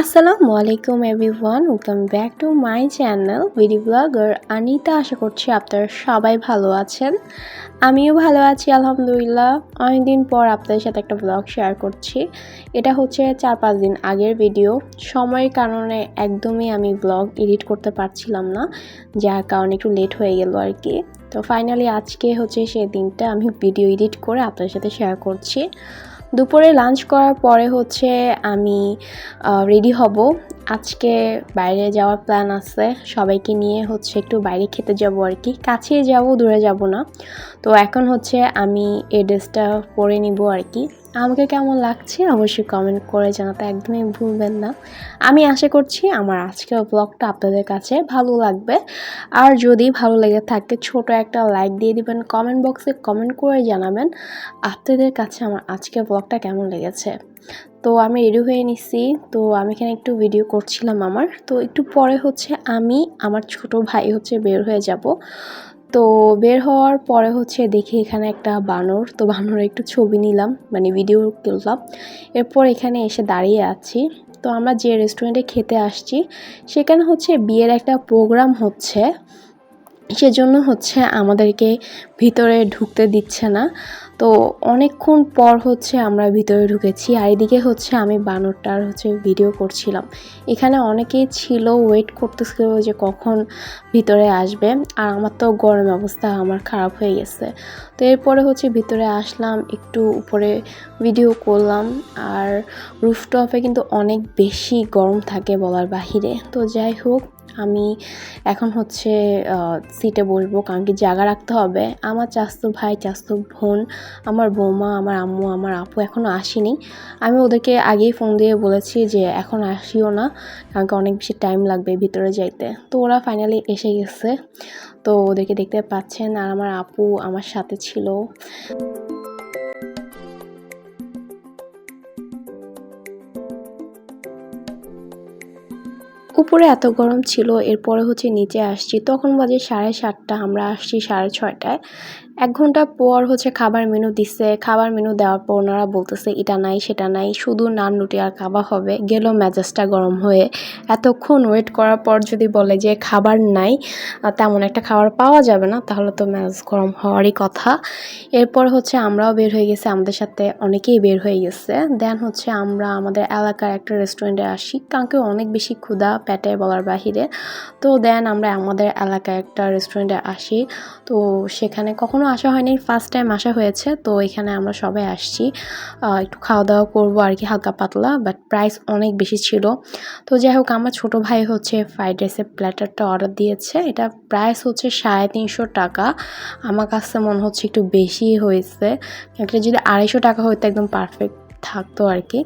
আসসালামু আলাইকুম everyone, welcome back to my channel VD blogger Anita. আশা করছি আপনারা সবাই ভালো আছেন। আমিও ভালো আছি, আলহামদুলিল্লাহ। অনেকদিন পর আপনাদের সাথে একটা ব্লগ শেয়ার করছি। এটা হচ্ছে চার পাঁচ দিন আগের ভিডিও সময়ের কারণে একদমই আমি ব্লগ এডিট করতে পারছিলাম না, যার কারণে একটু লেট হয়ে গেল আর কি। তো ফাইনালি আজকে হচ্ছে সেই দিনটা আমি ভিডিও এডিট করে আপনাদের সাথে শেয়ার করছি। দুপুরে লাঞ্চ করার পরে হচ্ছে আমি রেডি হব। আজকে বাইরে যাওয়ার প্ল্যান আছে। সবাইকে নিয়ে হচ্ছে একটু বাইরে খেতে যাব আর কি। কাছে যাব, দূরে যাব না। তো এখন হচ্ছে আমি এই ড্রেসটা পরে নিব আর কি। আমাকে কেমন লাগছে অবশ্যই কমেন্ট করে জানাতে একদমই ভুলবেন না। আমি আশা করছি আমার আজকের ব্লগটা আপনাদের কাছে ভালো লাগবে। আর যদি ভালো লেগে থাকে, ছোট একটা লাইক দিয়ে দিবেন কমেন্ট বক্সে কমেন্ট করে জানাবেন আপনাদের কাছে আমার আজকের ব্লগটা কেমন লেগেছে। তো আমি রেডি হয়ে নিছি। তো আমি এখানে একটু ভিডিও করছিলাম আমার। তো একটু পরে হচ্ছে আমি আমার ছোট ভাই হচ্ছে বের হয়ে যাব। তো বের হওয়ার পরে হচ্ছে দেখি এখানে একটা বানর। তো বানরের একটু ছবি নিলাম মানে ভিডিও তুললাম। এরপর এখানে এসে দাঁড়িয়ে আছি। তো আমরা যে রেস্টুরেন্টে খেতে আসছি, সেখানে হচ্ছে বিয়ের একটা প্রোগ্রাম হচ্ছে। সেজন্য হচ্ছে আমাদেরকে ভিতরে ঢুকতে দিচ্ছে না। তো অনেকক্ষণ পর হচ্ছে আমরা ভিতরে ঢুকেছি আর এদিকে হচ্ছে আমি বানরটার হচ্ছে ভিডিও করছিলাম। এখানে অনেকেই ছিল ওয়েট করতেছিল যে কখন ভিতরে আসবে। আর আমার তো গরম অবস্থা, আমার খারাপ হয়ে গেছে। তো এরপরে হচ্ছে ভিতরে আসলাম, একটু উপরে ভিডিও করলাম। আর রুফটপে কিন্তু অনেক বেশি গরম থাকে বলার বাহিরে। তো যাই হোক আমি এখন হচ্ছে সিটে বসবো, কারণ কি জায়গা রাখতে হবে। আমার চাস্তো ভাই, চাস্তো বোন, আমার বৌমা, আমার আম্মু, আমার আপু এখনও আসেনি। আমি ওদেরকে আগেই ফোন দিয়ে বলেছি যে, এখন আসিও না, কারণ কি অনেক বেশি টাইম লাগবে ভিতরে যাইতে। তো ওরা ফাইনালি এসে গেছে। তো ওদেরকে দেখতে পাচ্ছেন, আর আমার আপু আমার সাথে ছিল। উপরে এত গরম ছিল, এরপরে হচ্ছে নিচে আসছি। তখন বাজে সাড়ে সাতটা, আমরা আসছি সাড়ে ছয়টায়। এক ঘণ্টা পর হচ্ছে খাবার মেনু দিচ্ছে খাবার মেনু দেওয়ার পর ওনারা বলতেছে, এটা নাই, সেটা নাই। শুধু নান, রুটি আর কাবাব হবে। গেল মেজাজটা গরম হয়ে। এতক্ষণ ওয়েট করার পর যদি বলে যে খাবার নাই তেমন একটা খাবার পাওয়া যাবে না, তাহলে তো মেজাজ গরম হওয়ারই কথা। এরপর হচ্ছে আমরাও বের হয়ে গেছি, আমাদের সাথে অনেকেই বের হয়ে গেছে। দেন হচ্ছে আমরা আমাদের এলাকার একটা রেস্টুরেন্টে আসি। কারণ কি অনেক বেশি ক্ষুধা পেটে বলার বাহিরে। তো দেন আমরা আমাদের এলাকায় একটা রেস্টুরেন্টে আসি। তো সেখানে কখনো কখনো আসা হয়নি ফার্স্ট টাইম আসা হয়েছে, তো এখানে আমরা সবাই আসছি। একটু খাওয়া দাওয়া করব আর কি, হালকা পাতলা বাট প্রাইস অনেক বেশি ছিল। তো যাই হোক, আমার ছোটো ভাই হচ্ছে ফ্রাইড রাইসের প্ল্যাটারটা অর্ডার দিয়েছে। এটা প্রাইস হচ্ছে সাড়ে তিনশো টাকা। আমার কাছে মনে হচ্ছে একটু বেশি হয়েছে। একটা যদি আড়াইশো টাকা হইতো, একদম পারফেক্ট থাকতো আর কি।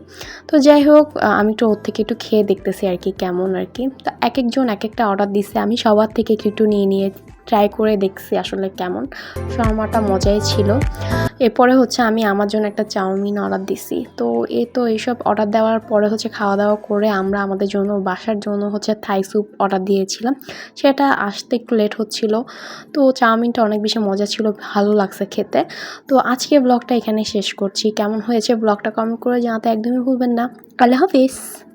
তো যাই হোক আমি একটু ওর থেকে একটু খেয়ে দেখতেছি আর কি, কেমন আর কি। তো এক একজন এক একটা অর্ডার দিচ্ছে আমি সবার থেকে একটু নিয়ে নিয়ে ট্রাই করে দেখছি আসলে কেমন। শর্মাটা মজাই ছিল। এরপরে হচ্ছে আমি আমার জন্য একটা চাউমিন অর্ডার দিছি। তো এ তো এইসব অর্ডার দেওয়ার পরে হচ্ছে খাওয়া দাওয়া করে আমরা আমাদের জন্য, বাসার জন্য হচ্ছে থাই স্যুপ অর্ডার দিয়েছিলাম। সেটা আসতে একটু লেট হচ্ছিল। তো চাউমিনটা অনেক বেশি মজা ছিল, ভালো লাগছে খেতে। তো আজকে ব্লগটা এখানে শেষ করছি। কেমন হয়েছে ব্লগটা কমেন্ট করে জানাতে একদমই ভুলবেন না। আল্লাহ হাফিজ।